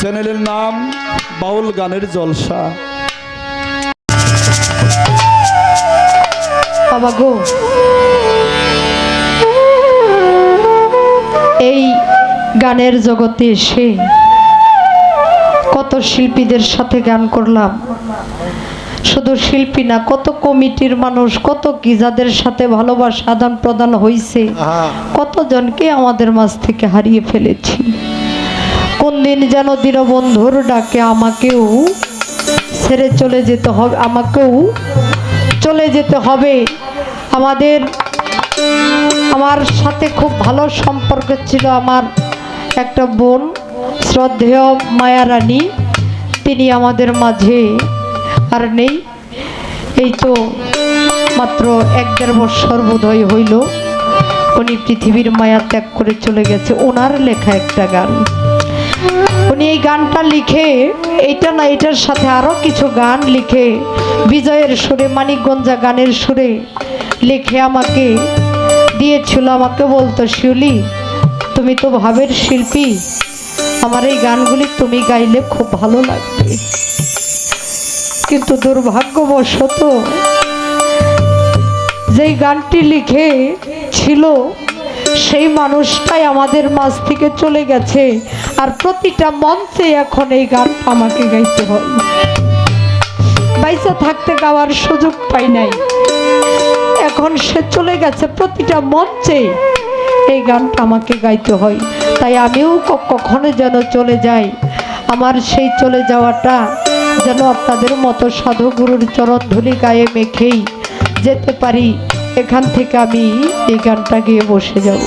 চ্যানেলের নাম বাউল গানের জলসা। বাবা গো। এই গানের জগতে এসে কত শিল্পীদের সাথে গান করলাম। শুধু শিল্পী না কত কমিটির মানুষ কত কি যাদের সাথে ভালোবাসা আদান প্রদান হয়েছে কতজনকে আমাদের মাঝ থেকে হারিয়ে ফেলেছি। কোন দিন যেন দীনবন্ধুর ডাকে আমাকেও ছেড়ে চলে যেতে হবে, আমাকেও চলে যেতে হবে। আমাদের, আমার সাথে খুব ভালো সম্পর্ক ছিল আমার একটা বোন, শ্রদ্ধেয় মায়ারানী। তিনি আমাদের মাঝে আর নেই। এই তো মাত্র এক দেড় বৎসর বোধহয় হইল। উনি পৃথিবীর মায়া ত্যাগ করে চলে গেছে। ওনার লেখা একটা গান। উনি এই গানটা লিখে, এইটা না এটার সাথে আরও কিছু গান লিখে, বিজয়ের সুরে, মানিকগঞ্জা গানের সুরে লিখে আমাকে দিয়েছিল। আমাকে বলতো, শিউলি, তুমি তো ভাবের শিল্পী, আমার এই গানগুলি তুমি গাইলে খুব ভালো লাগবে। কিন্তু দুর্ভাগ্যবশত যেই গানটি লিখে ছিল, সেই মানুষটাই আমাদের মাঝ থেকে চলে গেছে। আর প্রতিটা মঞ্চে এখন এই গানটা আমাকে গাইতে হয়। বাইসা থাকতে গাওয়ার সুযোগ পাই নাই। এখন সে চলে গেছে প্রতিটা মঞ্চে। এই গানটা আমাকে গাইতে হয়। তাই আমিও কখনো যেন চলে যাই। আমার সেই চলে যাওয়াটা যেন আপনাদের মতো সাধুগুরুর চরণ ধুলি গায়ে মেখেই যেতে পারি। এখান থেকে আমি এই গানটা গিয়ে বসে যাব।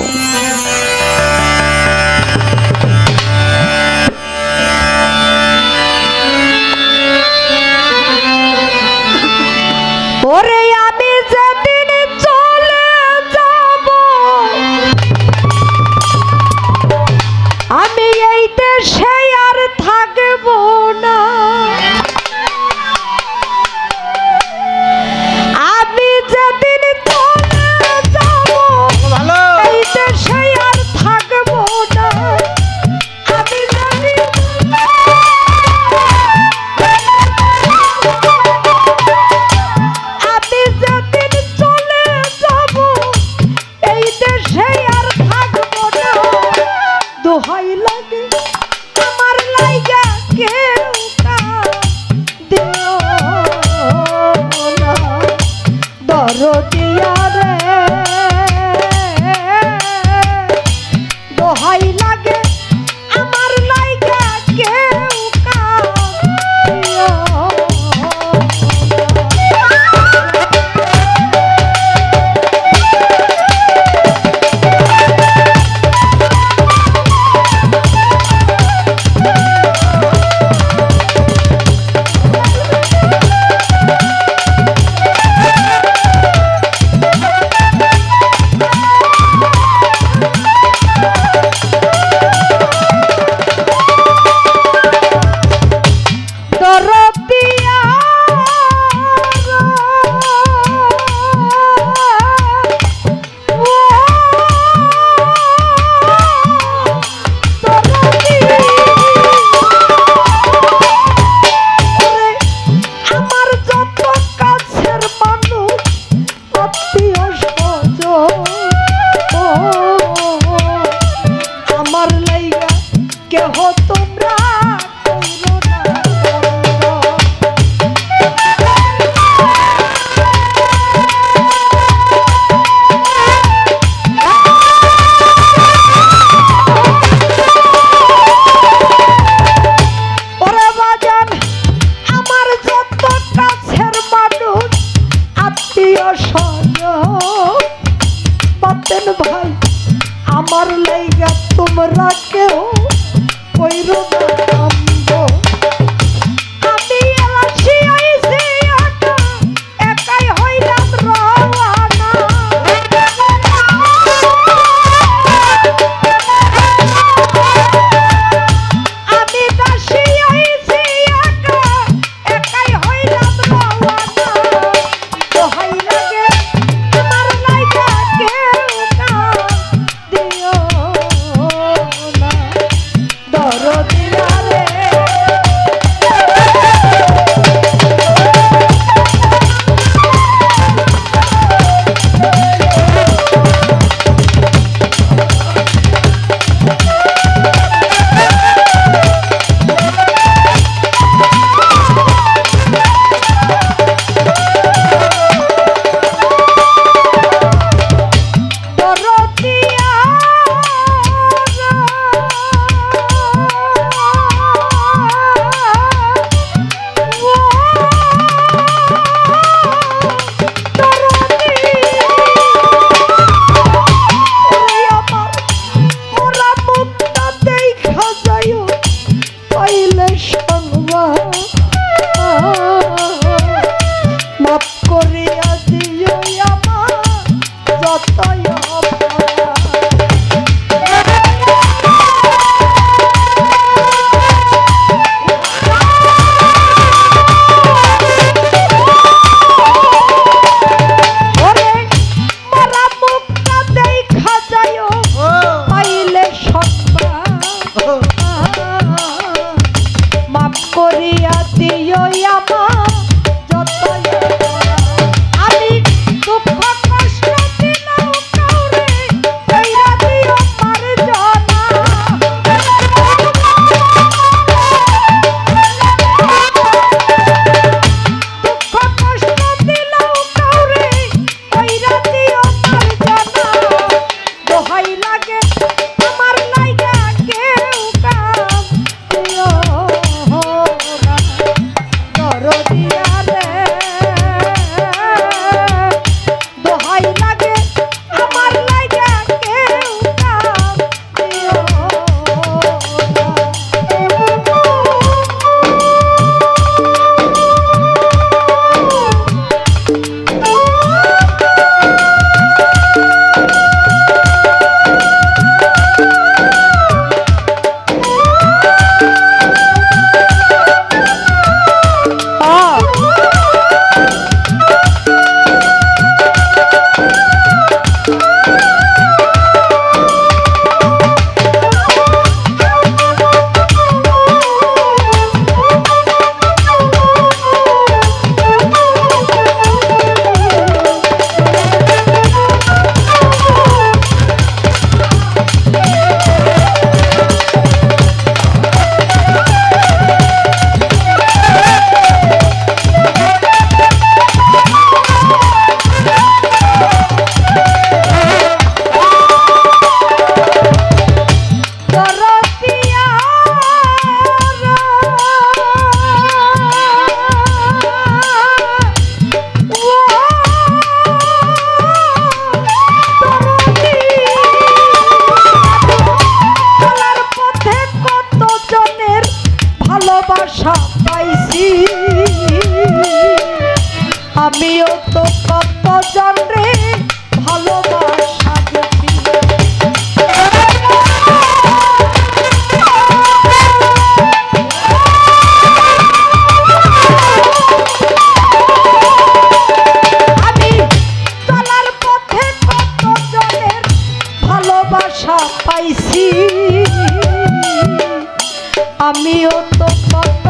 কত কত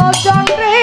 রে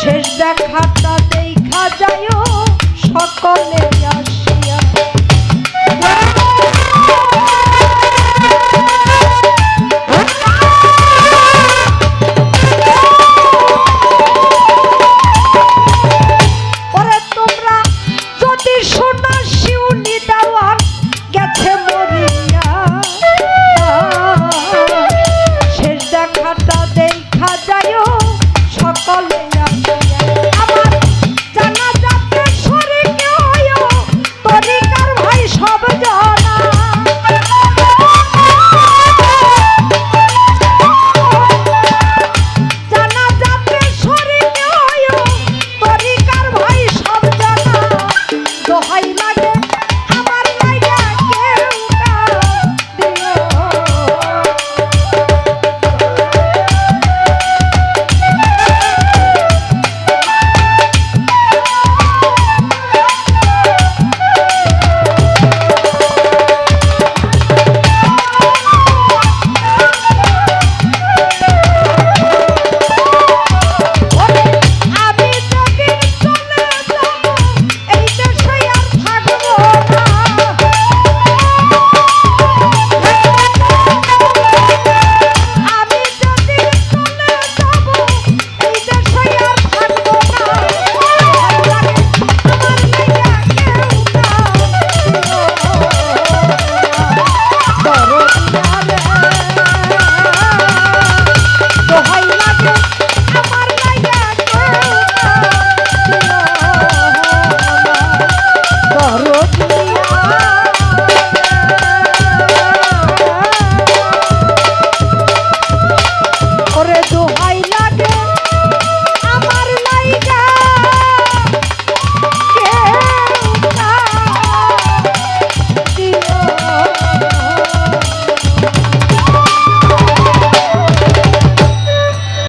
শেষ দেখাটা দেখা যায় সকলে